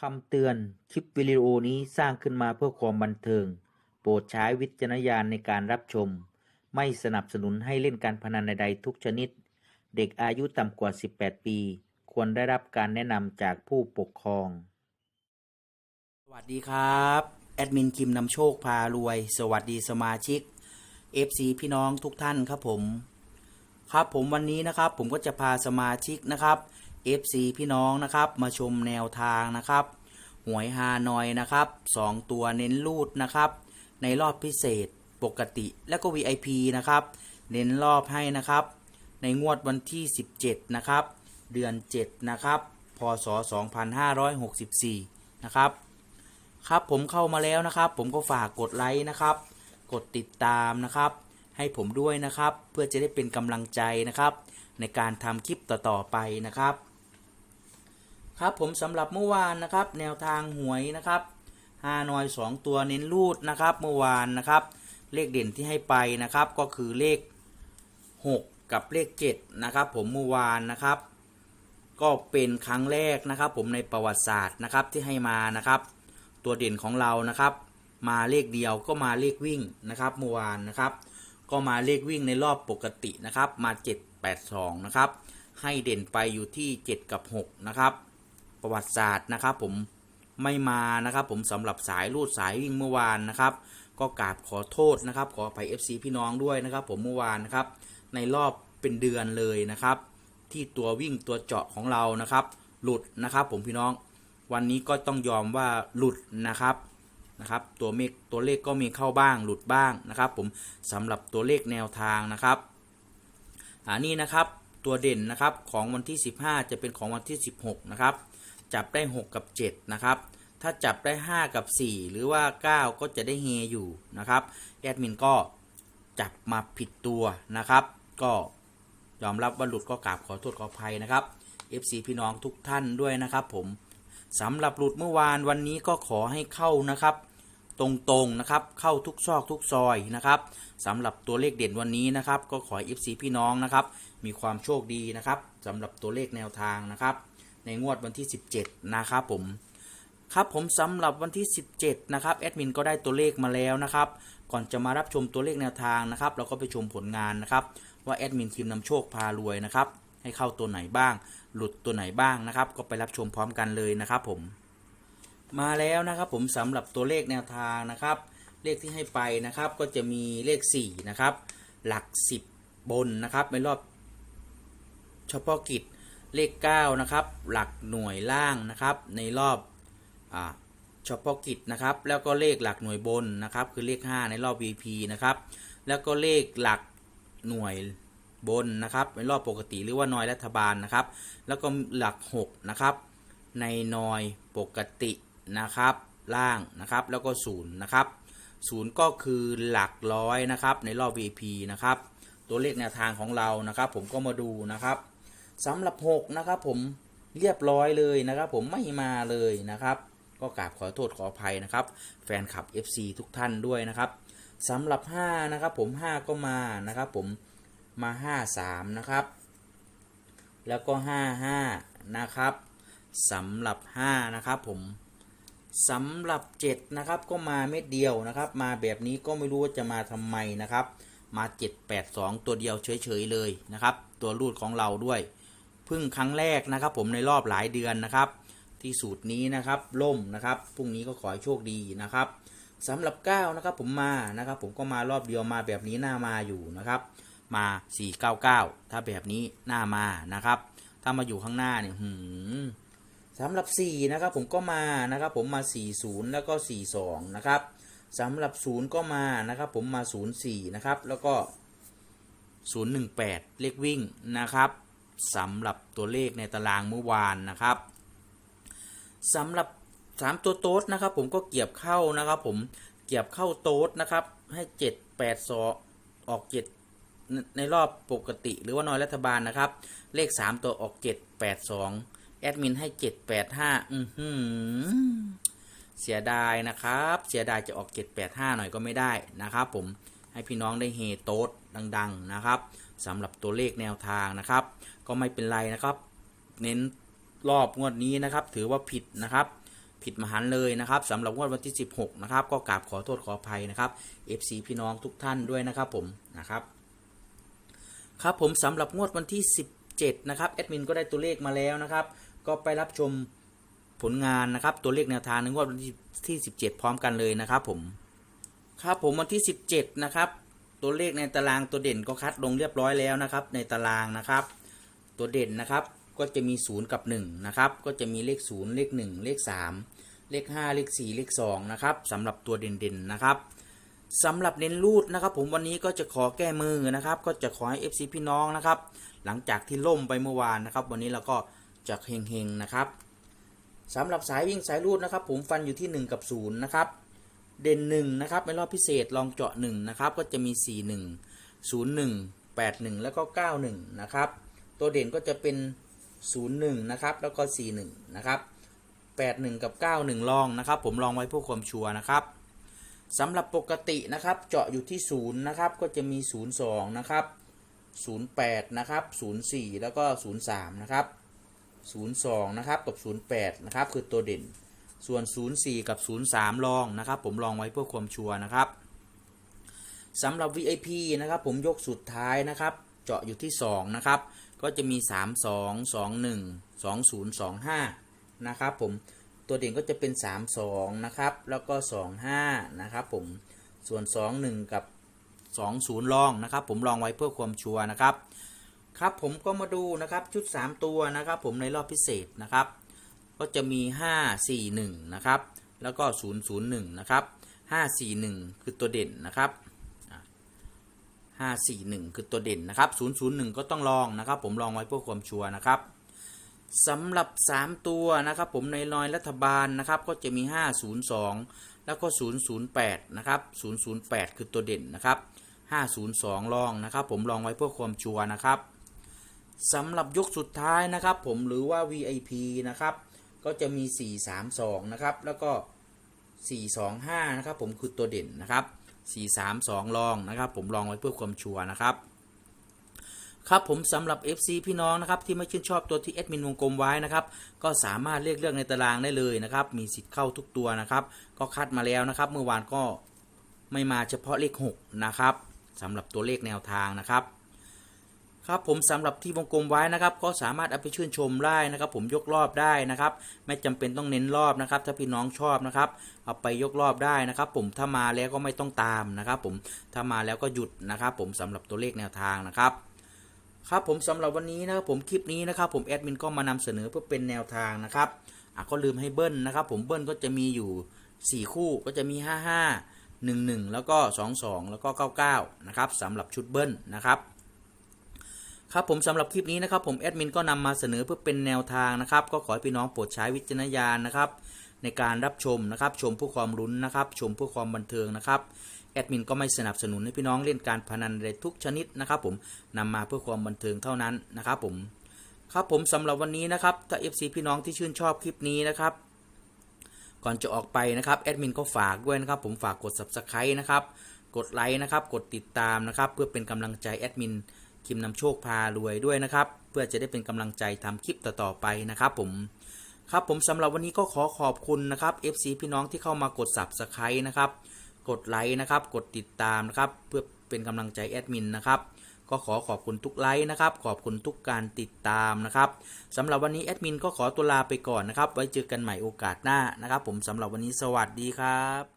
คำเตือน คลิปวิดีโอนี้สร้างขึ้นมาเพื่อความบันเทิง โปรดใช้วิจารณญาณในการรับชม ไม่สนับสนุนให้เล่นการพนันใดๆทุกชนิด เด็กอายุต่ำกว่า 18 ปี ควรได้รับการแนะนำจากผู้ปกครอง สวัสดีครับ แอดมินคิมนำโชคพารวย สวัสดีสมาชิก FC พี่น้องทุกท่านครับผม ครับผมวันนี้นะครับ ผมก็จะพาสมาชิกนะครับ FC พี่น้องนะครับ มาชมแนวทางนะครับหวยฮานอยนะครับสองตัวเน้นรูดนะครับ ในรอบพิเศษปกติและก็ VIP นะครับ เน้นรอบให้นะครับ ในงวดวันที่ 17 นะครับ เดือน 7 นะครับ พศ 2564 นะครับ ครับผมเข้ามาแล้วนะครับ ผมก็ฝากกดไลค์นะครับ กดติดตามนะครับ ให้ผมด้วยนะครับ เพื่อจะได้เป็นกำลังใจนะครับ ในการทำคลิปต่อๆไปนะครับ ครับผมสำหรับเมื่อวานนะครับ แนวทางหวยนะครับฮานอยสองตัวเน้นรูดนะครับ เมื่อวานนะครับ เลขเด่นที่ให้ไปนะครับ ก็คือเลข 6 กับเลข 7 นะครับ ผมเมื่อวานนะครับ ก็เป็นครั้งแรกนะครับ ผมในประวัติศาสตร์นะครับที่ให้มานะครับ ตัวเด่นของเรานะครับ มาเลขเดียวก็มาเลขวิ่งนะครับเมื่อวานนะครับ ก็มาเลขวิ่งในรอบปกตินะครับ มา 7 8 2 นะครับ ให้เด่นไปอยู่ที่ 7 กับ 6 นะครับ ประวัติศาสตร์นะครับผมไม่มานะครับผมสำหรับสายลูดสายวิ่งเมื่อวานนะครับ ก็กราบขอโทษนะครับ ขออภัย FC พี่น้องด้วยนะครับ ผมเมื่อวานนะครับ ในรอบเป็นเดือนเลยนะครับ ที่ตัววิ่งตัวเจาะของเรานะครับ หลุดนะครับผมพี่น้องวันนี้ก็ต้องยอมว่าหลุดนะครับนะครับ ตัวเมฆตัวเลขก็มีเข้าบ้างหลุดบ้างนะครับ ผมสำหรับตัวเลขแนวทางนะครับอันนี้นะครับ ตัวเด่นนะครับของวันที่ 15 จะเป็นของวันที่ 16 นะครับ จับได้ 6 กับ 7 นะครับ ถ้าจับได้ 5 กับ 4 หรือว่า 9 ก็จะได้เฮอยู่นะครับแอดมินก็จับมาผิดตัวนะครับ ก็ยอมรับว่าหลุดก็กราบขอโทษขออภัยนะครับ FC พี่น้องทุกท่านด้วยนะครับผมสำหรับหลุดเมื่อวานวันนี้ก็ขอให้เข้านะครับตรงๆนะครับเข้าทุกซอกทุกซอยนะครับสำหรับตัวเลขเด่นวันนี้นะครับ ก็ขอ FC พี่น้องนะครับ มีความโชคดีนะครับสำหรับตัวเลขแนวทางนะครับ ในงวดวันที่ 17 นะครับผม ครับผมสำหรับวันที่ 17 นะครับแอดมินก็ได้ตัวเลขมาแล้วนะครับ ก่อนจะมารับชมตัวเลขแนวทางนะครับ เราก็ไปชมผลงานนะครับ ว่าแอดมินทีมนำโชคพารวยนะครับ ให้เข้าตัวไหนบ้าง หลุดตัวไหนบ้างนะครับ ก็ไปรับชมพร้อมกันเลยนะครับผมมาแล้วนะครับผมสำหรับตัวเลขแนวทางนะครับ เลขที่ให้ไปนะครับก็จะมีเลข4นะครับหลัก 10 บนนะครับในรอบ เฉพาะกิจเลข 9 นะครับ หลักหน่วยล่างนะครับ ในรอบอเฉพาะกิจนะครับ แล้วก็เลขหลักหน่วยบนนะครับ คือเลข 5 ในรอบ VP นะครับ แล้วก็เลขหลักหน่วยบนนะครับในรอบปกติหรือว่านอยรัฐบาลนะครับ แล้วก็หลัก 6 นะครับ ในนอยปกตินะครับล่างนะครับ แล้วก็0นะครับ0ก็คือหลักร้อยนะครับในรอบ VP นะครับ ตัวเลขแนวทางของเรานะครับ ผมก็มาดูนะครับ สำหรับ 6 นะครับผมเรียบร้อยเลยนะครับ ผมไม่มาเลยนะครับ ก็กราบขอโทษขออภัยนะครับ แฟนคลับ FC ทุกท่านด้วยนะครับสำหรับ 5 นะครับ ผม 5 ก็มานะครับ ผมมา 5 3 นะครับ แล้วก็ 5 5 นะครับสำหรับ 5 นะครับผมสำหรับ 7 นะครับ ก็มาเม็ดเดียวนะครับ มาแบบนี้ก็ไม่รู้ว่าจะมาทำไมนะครับ มา 782 ตัวเดียวเฉยๆเลยนะครับ ตัวรูดของเราด้วย เพิ่งครั้งแรกนะครับ ผมในรอบหลายเดือนนะครับ ที่สูตรนี้นะครับล่มนะครับพรุ่งนี้ก็ขอให้โชคดีนะครับสำหรับ9นะครับผมมานะครับ ผมก็มารอบเดียวมาแบบนี้หน้ามาอยู่นะครับ มา 499 ถ้าแบบนี้หน้ามานะครับ ถ้ามาอยู่ข้างหน้าเนี่ยหืมสำหรับ4นะครับผมก็มานะครับ ผมมา 40 แล้วก็ 42 นะครับสำหรับ 0 ก็มานะครับ ผมมา 04 นะครับ แล้วก็ 018 เลขวิ่งนะครับ สำหรับตัวเลขในตารางเมื่อวานนะครับสำหรับ 3 ตัวโต๊ดนะครับ ผมก็เกียบเข้านะครับ ผมเกียบเข้าโต๊ดนะครับ ให้ 7 8 2ออก7ในในรอบปกติ หรือว่านอยรัฐบาลนะครับ เลข 3 ตัวออก 7 8 2 แอดมินให้ 7 8 5 อือหือเสียดายนะครับ เสียดายจะออก 785 หน่อยก็ไม่ได้นะครับ ผม ให้พี่น้องได้เฮโต๊ดดัง ๆนะครับสำหรับตัวเลขแนวทางนะครับ ก็ไม่เป็นไรนะครับ เน้นรอบงวดนี้นะครับ ถือว่าผิดนะครับผิดมหันเลยนะครับสำหรับงวดวันที่ 16 นะครับ ก็กราบขอโทษขออภัยนะครับ FC พี่น้องทุกท่านด้วยนะครับผมนะครับ ครับผมสำหรับงวดวันที่ 17 นะครับแอดมินก็ได้ตัวเลขมาแล้วนะครับ ก็ไปรับชมผลงานนะครับ ตัวเลขแนวทางในงวดวันที่ 17 พร้อมกันเลยนะครับผม ครับผมวันที่ 17 นะครับ ตัวเลขในตารางตัวเด่นก็คัดลงเรียบร้อยแล้วนะครับ ในตารางนะครับ ตัวเด่นนะครับก็จะมี 0 กับ 1 นะครับ ก็จะมีเลข 0 เลข 1 เลข 3 เลข 5 เลข 4 เลข 2 นะครับสำหรับตัวเด่นๆนะครับสำหรับเน้นรูดนะครับ ผมวันนี้ก็จะขอแก้มือนะครับ ก็จะขอให้ FC พี่น้องนะครับ หลังจากที่ล่มไปเมื่อวานนะครับ วันนี้เราก็จะเฮงๆนะครับสำหรับสายวิ่งสายรูดนะครับ ผมฟันอยู่ที่ 1 กับ0นะครับ เด่น1นะครับในรอบพิเศษลองเจาะ1นะครับก็จะมี 4 1 0 1 8 1 แล้วก็ 9 1 นะครับ ตัวเด่นก็จะเป็น 0 1 นะครับ แล้วก็ 4 1 นะครับ 8 1 กับ 9 1 ลองนะครับ ผมลองไว้เพื่อความชัวร์นะครับสำหรับปกตินะครับ เจาะอยู่ที่ 0 นะครับ ก็จะมี 0 2 นะครับ 08 นะครับ 04 แล้วก็ 03 นะครับ 02 นะครับ กับ 08 นะครับ คือตัวเด่น ส่วน 04 กับ 03 ลองนะครับ ผมลองไว้เพื่อความชัวร์นะครับสำหรับ VIP นะครับ ผมยกสุดท้ายนะครับ เจาะอยู่ที่ 2 นะครับ ก็จะมี 3 2 2 1 2 0 2 5 นะครับผมตัวเด่นก็จะเป็น 3 2 นะครับ แล้วก็ 2 5 นะครับผมส่วน 2 1 กับ 2 0 ลองนะครับ ผมลองไว้เพื่อความชัวร์นะครับ ครับผมก็มาดูนะครับชุด 3 ตัวนะครับ ผมในรอบพิเศษนะครับ ก็จะมี 5 4 1 นะครับ แล้วก็ 0 0 1 นะครับ 5 4 1 คือตัวเด่นนะครับอะ5 4 1 คือตัวเด่นนะครับ 0 0 1 ก็ต้องลองนะครับ ผมลองไว้เพื่อความชัวร์นะครับสำหรับ 3 ตัวนะครับ ผมในลอยรัฐบาลนะครับ ก็จะมี 5 0 2 แล้วก็ 0 0 8 นะครับ 0 0 8 คือตัวเด่นนะครับ 502 ลองนะครับ ผมลองไว้เพื่อความชัวร์นะครับสำหรับยกสุดท้ายนะครับ ผมหรือว่า VIP นะครับ ก็จะมี 432 นะครับ แล้วก็ 425 นะครับ ผมคือตัวเด่นนะครับ 432 ลองนะครับ ผมลองไว้เพื่อความชัวร์นะครับครับผมสำหรับ FC พี่น้องนะครับที่ไม่ชื่นชอบตัวที่แอดมินวงกลมไว้นะครับก็สามารถเลือกเลือกในตารางได้เลยนะครับมีสิทธิ์เข้าทุกตัวนะครับก็คัดมาแล้วนะครับ เมื่อวานก็ไม่มาเฉพาะเลข6นะครับสำหรับตัวเลขแนวทางนะครับ ครับผมสำหรับที่วงกลมไว้นะครับ ก็สามารถเอาไปชื่นชมได้นะครับ ผมยกรอบได้นะครับ ไม่จำเป็นต้องเน้นรอบนะครับ ถ้าพี่น้องชอบนะครับ เอาไปยกรอบได้นะครับ ผมถ้ามาแล้วก็ไม่ต้องตามนะครับ ผมถ้ามาแล้วก็หยุดนะครับ ผมสำหรับตัวเลขแนวทางนะครับครับผมสำหรับวันนี้นะครับผมคลิปนี้นะครับ ผมแอดมินก็มานำเสนอเพื่อเป็นแนวทางนะครับอะก็ลืมให้เบิ้ลนะครับ ผมเบิ้ลก็จะมีอยู่ 4 คู่ก็จะมี 55 11 แล้วก็ 22 แล้วก็ 99 นะครับสำหรับชุดเบิ้ลนะครับ ครับผมสำหรับคลิปนี้นะครับผมแอดมินก็นำมาเสนอเพื่อเป็นแนวทางนะครับ ก็ขอให้พี่น้องโปรดใช้วิจารณญาณนะครับ ในการรับชมนะครับ ชมเพื่อความลุ้นนะครับ ชมเพื่อความบันเทิงนะครับแอดมินก็ไม่สนับสนุนให้พี่น้องเล่นการพนันใดทุกชนิดนะครับ ผมนำมาเพื่อความบันเทิงเท่านั้นนะครับ ผมครับผมสำหรับวันนี้นะครับถ้า FC พี่น้องที่ชื่นชอบคลิปนี้นะครับ ก่อนจะออกไปนะครับแอดมินก็ฝากด้วยนะครับ ผมฝากกด subscribe นะครับกดไลค์นะครับกดติดตามนะครับ เพื่อเป็นกำลังใจแอดมิน คิมนำโชคพารวยด้วยนะครับ เพื่อจะได้เป็นกำลังใจทำคลิปต่อๆไปนะครับผมครับผมสำหรับวันนี้ก็ขอขอบคุณนะครับ FC พี่น้องที่เข้ามากด subscribe นะครับ กดไลค์นะครับ กดติดตามนะครับ เพื่อเป็นกำลังใจแอดมินนะครับ ก็ขอขอบคุณทุกไลค์นะครับ ขอบคุณทุกการติดตามนะครับสำหรับวันนี้แอดมินก็ขอตัวลาไปก่อนนะครับ ไว้เจอกันใหม่โอกาสหน้านะครับ ผมสำหรับวันนี้สวัสดีครับ